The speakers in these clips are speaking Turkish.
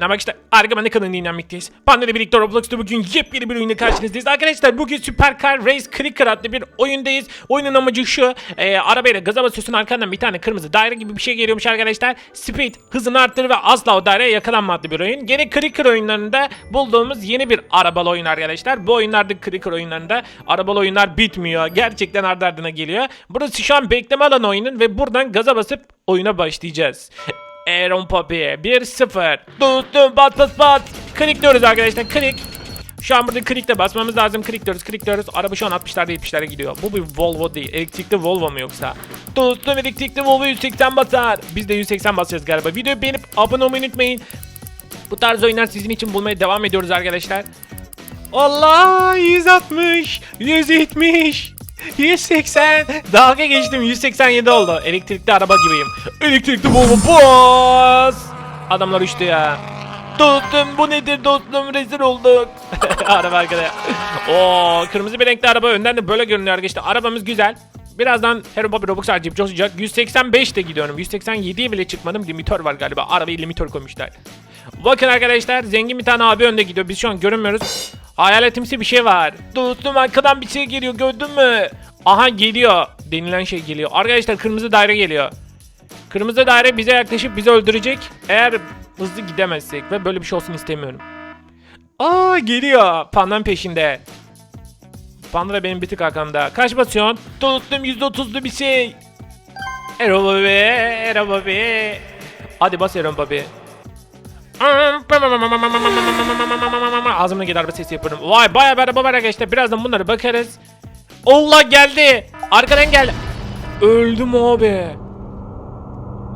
Ne bak işte de kanalını dinlenmekteyiz. Panda ile birlikte Roblox'ta bugün yepyeni bir oyunla karşınızdayız. Arkadaşlar bugün Supercar Race Clicker adlı bir oyundayız. Oyunun amacı şu. E, arabayla gaza basıyorsun arkandan bir tane kırmızı daire gibi bir şey geliyormuş arkadaşlar. Speed hızını arttır ve asla o daireye yakalanma adlı bir oyun. Gene Clicker oyunlarında bulduğumuz yeni bir arabalı oyun arkadaşlar. Bu oyunlarda Clicker oyunlarında arabalı oyunlar bitmiyor. Gerçekten ardı ardına geliyor. Burası şu an bekleme alanı oyunun ve buradan gaza basıp oyuna başlayacağız. Aaron Poppy 1-0. Dostum bat bat bat. Klik diyoruz arkadaşlar klik. Şu an burada klikle basmamız lazım. Klik diyoruz, klik diyoruz. Araba şu an 60'larda 70'lere gidiyor. Bu bir Volvo değil. Elektrikli Volvo mu yoksa? Dostum elektrikli Volvo 180 basar. Biz de 180 basacağız galiba. Videoyu beğenip abone olmayı unutmayın. Bu tarz oyunlar sizin için bulmaya devam ediyoruz arkadaşlar. Allah 160, 170, 180. Dalga geçtim 187 oldu. Elektrikli araba gibiyim. Elektrikli Volvo bas. Adamlar uçtu ya. Dostum bu nedir dostum rezil olduk. araba arkada. Oo kırmızı bir renkli araba önden de böyle görünüyor arkadaşlar. Arabamız güzel. Birazdan Hero Bobby Robux harcayıp coşacak. 185 de gidiyorum. 187'ye bile çıkmadım. Limitör var galiba. Arabayı limitör koymuşlar. Bakın arkadaşlar zengin bir tane abi önde gidiyor. Biz şu an görünmüyoruz. Hayaletimsi bir şey var. Dostum arkadan bir şey geliyor gördün mü? Aha geliyor. Denilen şey geliyor. Arkadaşlar kırmızı daire geliyor. Kırmızı daire bize yaklaşıp bizi öldürecek. Eğer hızlı gidemezsek ve böyle bir şey olsun istemiyorum. Aa geliyor. Pandan peşinde. Panda da benim bir tık arkamda. Kaç basıyorsun? Tuttum %30'lu bir şey. Ero Bobby, Ero Bobby. Hadi bas Ero Bobby. Ağzımla gider araba sesi yaparım. Vay bir araba var arkadaşlar. Birazdan bunları bakarız. Allah geldi. Arkadan geldi. Öldüm abi.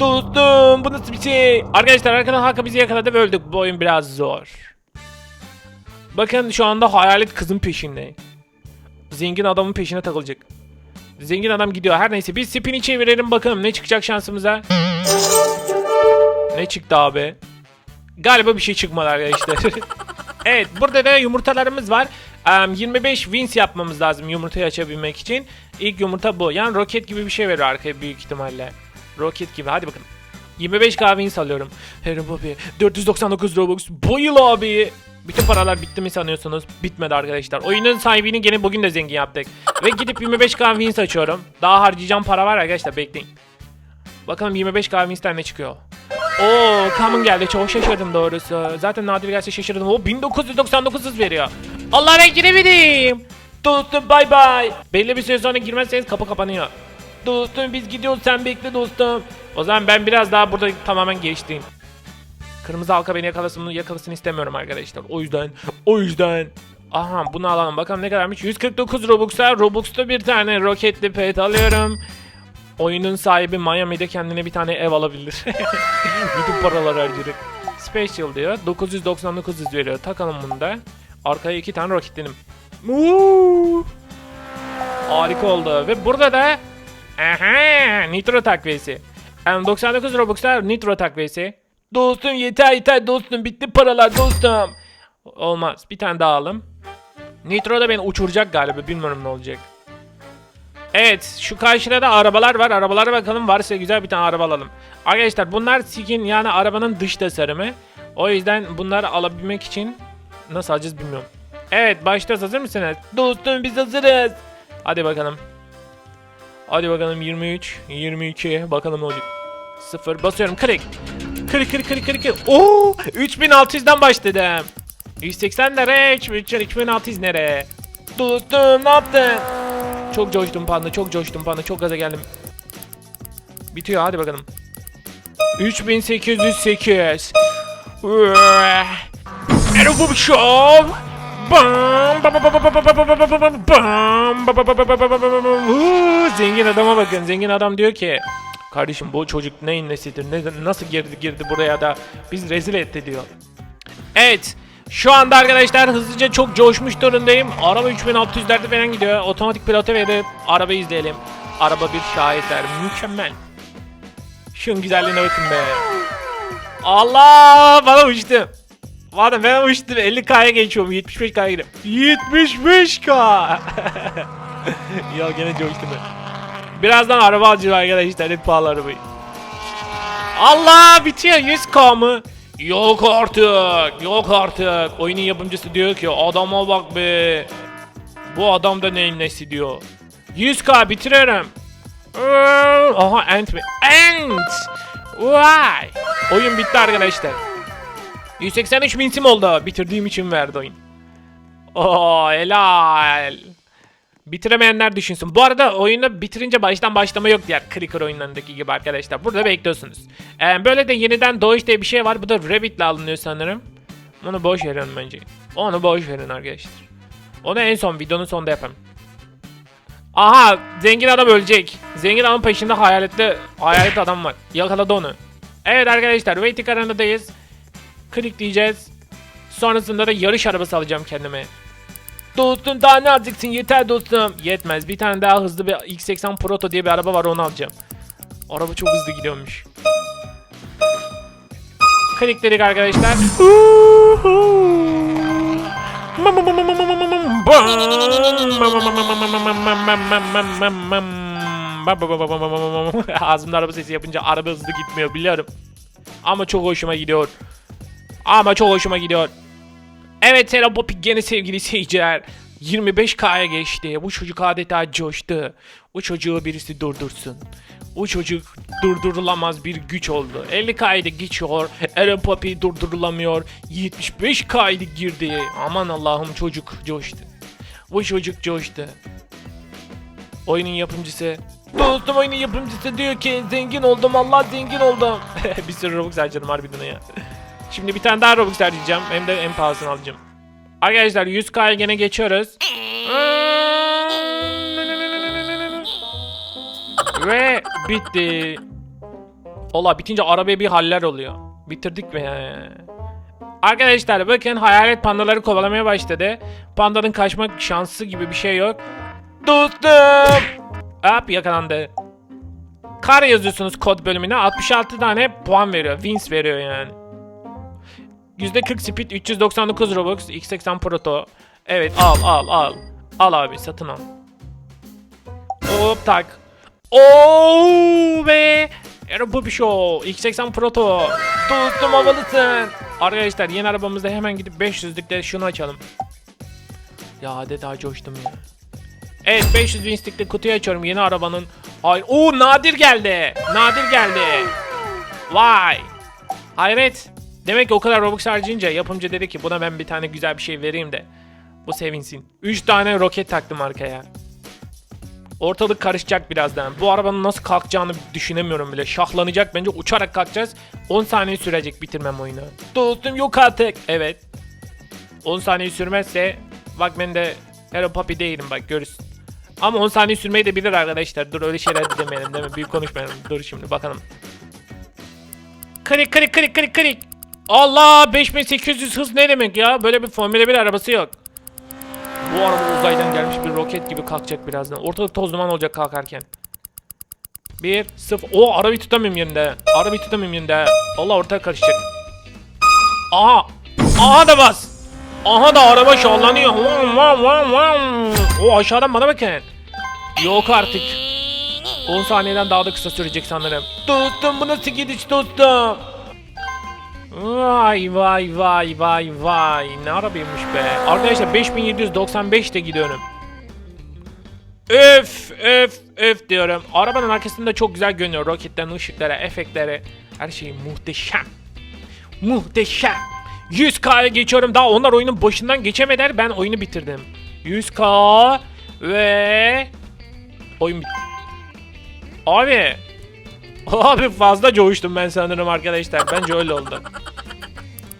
Dostum bu nasıl bir şey? Arkadaşlar arkadan Hakan bizi yakaladı ve öldük. Bu oyun biraz zor. Bakın şu anda hayalet kızın peşinde. Zengin adamın peşine takılacak. Zengin adam gidiyor. Her neyse biz spin'i çevirelim bakalım ne çıkacak şansımıza. Ne çıktı abi? Galiba bir şey çıkmadı arkadaşlar. evet burada da yumurtalarımız var. Em, 25 wins yapmamız lazım yumurtayı açabilmek için. İlk yumurta bu. Yani roket gibi bir şey veriyor arkaya büyük ihtimalle. Roket gibi hadi bakalım. 25 k wins alıyorum. Harry Bobby 499 Robux. Bayıl abi. Bütün paralar bitti mi sanıyorsunuz? Bitmedi arkadaşlar. Oyunun sahibini gene bugün de zengin yaptık. Ve gidip 25 k wins açıyorum. Daha harcayacağım para var arkadaşlar bekleyin. Bakalım 25 k wins'ten ne çıkıyor. Oo, Common geldi. Çok şaşırdım doğrusu. Zaten nadir gelse şaşırdım. O 1999 hız veriyor. Allah ben giremedim. Dostum bay bay. Belli bir süre sonra girmezseniz kapı kapanıyor. Dostum biz gidiyoruz sen bekle dostum. O zaman ben biraz daha burada tamamen geçtim. Kırmızı halka beni yakalasın, yakalasın istemiyorum arkadaşlar. O yüzden, o yüzden. Aha bunu alalım bakalım ne kadarmış. 149 Robux'a Robux'ta bir tane roketli pet alıyorum. Oyunun sahibi Miami'de kendine bir tane ev alabilir. Bütün paraları harcayarak. Special diyor. 999 hız veriyor. Takalım bunu da. Arkaya iki tane roketledim. Uuu. Harika oldu. Ve burada da Aha, Nitro takviyesi. Yani 99 Robux'lar Nitro takviyesi. Dostum yeter yeter dostum bitti paralar dostum. Olmaz. Bir tane daha alalım. Nitro da beni uçuracak galiba. Bilmiyorum ne olacak. Evet şu karşıda da arabalar var. Arabalara bakalım varsa güzel bir tane araba alalım. Arkadaşlar bunlar skin yani arabanın dış tasarımı. O yüzden bunları alabilmek için nasıl alacağız bilmiyorum. Evet başlıyoruz hazır mısınız? Dostum biz hazırız. Hadi bakalım. Hadi bakalım 23, 22 bakalım ne olacak. 0 basıyorum. Klik klik klik klik. klik. Oo 3600'den başladım. 180 nereye? 3600 nereye? Dostum ne yaptın? Çok coştum panda, çok coştum panda, çok gaza geldim. Bitiyor hadi bakalım. 3808. Ergo Show. Bam bam bam bam bam bam bam bam bam Zengin adama bakın. Zengin adam diyor ki Kardeşim bu çocuk neyin nesidir? Ne, nasıl girdi girdi buraya da biz rezil etti diyor. Evet. Şu anda arkadaşlar hızlıca çok coşmuş durumdayım. Araba 3600'lerde falan gidiyor. Otomatik pilota verip arabayı izleyelim. Araba bir şaheser. Mükemmel. Şunun güzelliğine bakın be. Allah bana uçtu. Valla ben uçtum 50k'ya geçiyorum 75k'ya gidiyorum. 75k. ya gene coştum ben. Birazdan araba alacağım arkadaşlar hep pahalı arabayı. Allah bitiyor 100k mı? Yok artık. Yok artık. Oyunun yapımcısı diyor ki adama bak be. Bu adam da neyin nesi diyor. 100k bitiririm. Iıı, Aha ent mi? Ent! Vay! Oyun bitti arkadaşlar. 183 bin sim oldu. Bitirdiğim için verdi oyun. Oo helal. Bitiremeyenler düşünsün. Bu arada oyunu bitirince baştan başlama yok diğer Clicker oyunlarındaki gibi arkadaşlar. Burada bekliyorsunuz. Ee, böyle de yeniden doğuş diye bir şey var. Bu da Rabbit'le alınıyor sanırım. Onu boş verin bence. Onu boş verin arkadaşlar. Onu en son videonun sonunda yaparım. Aha zengin adam ölecek. Zengin adamın peşinde hayaletli hayalet adam var. Yakaladı onu. Evet arkadaşlar waiting arenadayız. Klik diyeceğiz. Sonrasında da yarış arabası alacağım kendime. Dostum daha ne alacaksın yeter dostum. Yetmez bir tane daha hızlı bir X80 Proto diye bir araba var onu alacağım. Araba çok hızlı gidiyormuş. Klik dedik arkadaşlar. Ağzımda araba sesi yapınca araba hızlı gitmiyor biliyorum. Ama çok hoşuma gidiyor. Ama çok hoşuma gidiyor. Evet selam Poppy gene sevgili seyirciler. 25K'ya geçti. Bu çocuk adeta coştu. Bu çocuğu birisi durdursun. Bu çocuk durdurulamaz bir güç oldu. 50K'ydı geçiyor. Eren Poppy durdurulamıyor. 75K'ydı girdi. Aman Allah'ım çocuk coştu. Bu çocuk coştu. Oyunun yapımcısı. Dostum oyunun yapımcısı diyor ki zengin oldum Allah zengin oldum. bir sürü Robux harcadım harbiden ya. Şimdi bir tane daha Robux harcayacağım. Hem de en pahalısını alacağım. Arkadaşlar 100K'ya gene geçiyoruz. Ve bitti. Ola bitince arabaya bir haller oluyor. Bitirdik mi? Arkadaşlar bakın hayalet pandaları kovalamaya başladı. Pandanın kaçma şansı gibi bir şey yok. Dostum. Hop yakalandı. Kar yazıyorsunuz kod bölümüne 66 tane puan veriyor. Wins veriyor yani. %40 speed 399 Robux X80 Proto. Evet al al al. Al abi satın al. Hop tak. Oo be. Aero Puppy Show X80 Proto. Dostum havalısın. Arkadaşlar yeni arabamızda hemen gidip 500'lükte şunu açalım. Ya adeta coştum ya. Evet 500 bin stick'te kutuyu açıyorum yeni arabanın. Ay, Oo nadir geldi. Nadir geldi. Vay. Hayret. Demek ki o kadar Robux harcayınca yapımcı dedi ki buna ben bir tane güzel bir şey vereyim de bu sevinsin. 3 tane roket taktım arkaya. Ortalık karışacak birazdan. Bu arabanın nasıl kalkacağını düşünemiyorum bile. Şahlanacak bence uçarak kalkacağız. 10 saniye sürecek bitirmem oyunu. Dostum yok artık. Evet. 10 saniye sürmezse bak ben de Hero Puppy değilim bak görürsün. Ama 10 saniye sürmeyi de bilir arkadaşlar. Dur öyle şeyler de demeyelim değil mi? Büyük konuşmayalım. Dur şimdi bakalım. Krik krik krik krik krik. Allah 5800 hız ne demek ya? Böyle bir Formula 1 arabası yok. Bu araba uzaydan gelmiş bir roket gibi kalkacak birazdan. Ortalık toz duman olacak kalkarken. 1 0 O arabayı tutamıyorum yerinde. Arabayı tutamıyorum yerinde. Allah ortaya karışacak. Aha. Aha da bas. Aha da araba şallanıyor. O aşağıdan bana bakın. Yok artık. 10 saniyeden daha da kısa sürecek sanırım. Dostum bu nasıl gidiş dostum? Vay vay vay vay vay ne arabaymış be. Arkadaşlar 5795 de gidiyorum. Öf öf öf diyorum. Arabanın arkasında çok güzel görünüyor. Roketlerin ışıkları, efektleri. Her şey muhteşem. Muhteşem. 100k'ya geçiyorum. Daha onlar oyunun başından geçemediler. Ben oyunu bitirdim. 100k ve oyun bitti. Abi Abi fazla coğuştum ben sanırım arkadaşlar. Bence öyle oldu.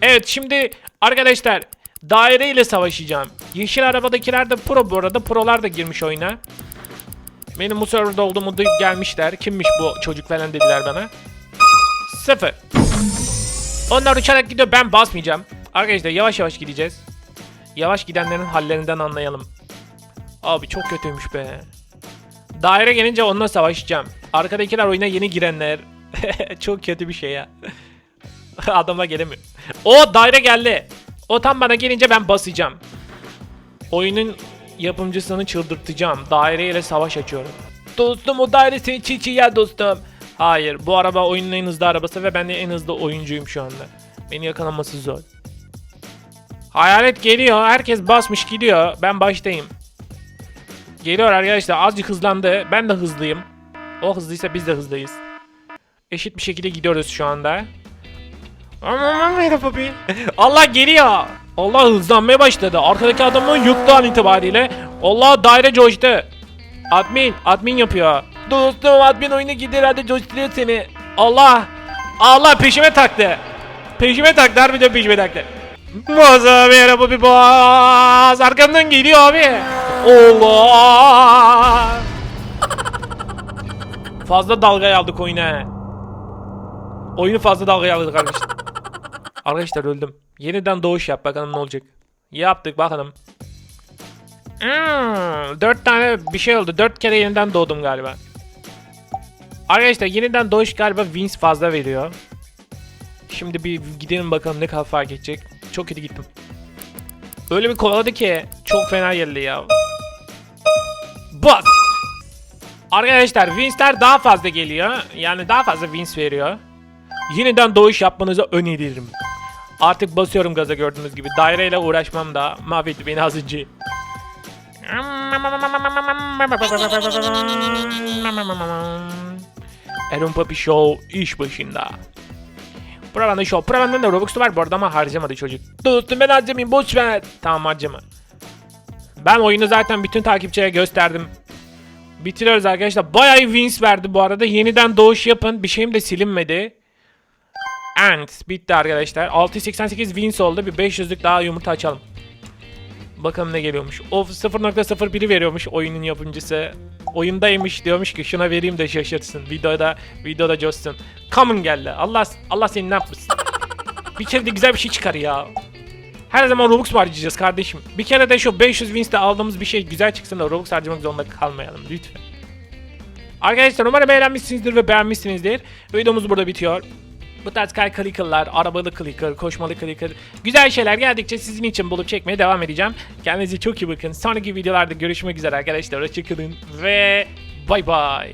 Evet şimdi arkadaşlar daire ile savaşacağım. Yeşil arabadakiler de pro bu arada. Prolar da girmiş oyuna. Benim bu serverda olduğumu duyup gelmişler. Kimmiş bu çocuk falan dediler bana. Sıfır. Onlar uçarak gidiyor ben basmayacağım. Arkadaşlar yavaş yavaş gideceğiz. Yavaş gidenlerin hallerinden anlayalım. Abi çok kötüymüş be. Daire gelince onunla savaşacağım. Arkadakiler oyuna yeni girenler. Çok kötü bir şey ya. Adama gelemiyor. O daire geldi. O tam bana gelince ben basacağım. Oyunun yapımcısını çıldırtacağım. Daireyle savaş açıyorum. Dostum o daire seni çiğ çiğ yer dostum. Hayır bu araba oyunun en hızlı arabası ve ben de en hızlı oyuncuyum şu anda. Beni yakalaması zor. Hayalet geliyor. Herkes basmış gidiyor. Ben baştayım. Geliyor arkadaşlar. Azıcık hızlandı. Ben de hızlıyım. O hızlıysa biz de hızlıyız. Eşit bir şekilde gidiyoruz şu anda. Merhaba. Allah geliyor. Allah hızlanmaya başladı. Arkadaki adamı yıktı an itibariyle. Allah daire coştu. Admin, admin yapıyor. Dostum admin oyunu gider hadi coşturuyor seni. Allah. Allah peşime taktı. Peşime taktı harbiden peşime taktı. Boza merhaba bir boz. Arkamdan geliyor abi. Allah. Fazla dalga aldık oyuna. Oyunu fazla dalga aldık arkadaşlar. arkadaşlar öldüm. Yeniden doğuş yap bakalım ne olacak. Yaptık bakalım. Hmm, dört tane bir şey oldu. Dört kere yeniden doğdum galiba. Arkadaşlar yeniden doğuş galiba wins fazla veriyor. Şimdi bir gidelim bakalım ne kadar fark edecek. Çok kötü gittim. Öyle bir kovaladı ki çok fena geldi ya. Bak. Arkadaşlar winsler daha fazla geliyor. Yani daha fazla wins veriyor. Yeniden doğuş yapmanızı öneririm. Artık basıyorum gaza gördüğünüz gibi. Daireyle uğraşmam da mahvetti beni az önce. Aaron Papi Show iş başında. Pravanda Show. Pravanda'nın da Robux'u var bu arada ama harcamadı çocuk. Dostum ben harcamayayım boş ver. Tamam harcama. Ben oyunu zaten bütün takipçilere gösterdim. Bitiriyoruz arkadaşlar. Bayağı wins verdi bu arada. Yeniden doğuş yapın. Bir şeyim de silinmedi. And bitti arkadaşlar. 688 wins oldu. Bir 500'lük daha yumurta açalım. Bakalım ne geliyormuş. Of 0.01'i veriyormuş oyunun yapımcısı. Oyundaymış diyormuş ki şuna vereyim de şaşırtsın. Videoda videoda coşsun. Common geldi. Allah Allah seni ne yapmışsın? bir kere güzel bir şey çıkar ya. Her zaman Robux harcayacağız kardeşim? Bir kere de şu 500 wins'te aldığımız bir şey güzel çıksın da Robux harcamak zorunda kalmayalım lütfen. Arkadaşlar umarım eğlenmişsinizdir ve beğenmişsinizdir. Videomuz burada bitiyor. Bu tarz kay clicker'lar, arabalı clicker, koşmalı clicker, güzel şeyler geldikçe sizin için bulup çekmeye devam edeceğim. Kendinize çok iyi bakın. Sonraki videolarda görüşmek üzere arkadaşlar. Hoşçakalın ve bay bay.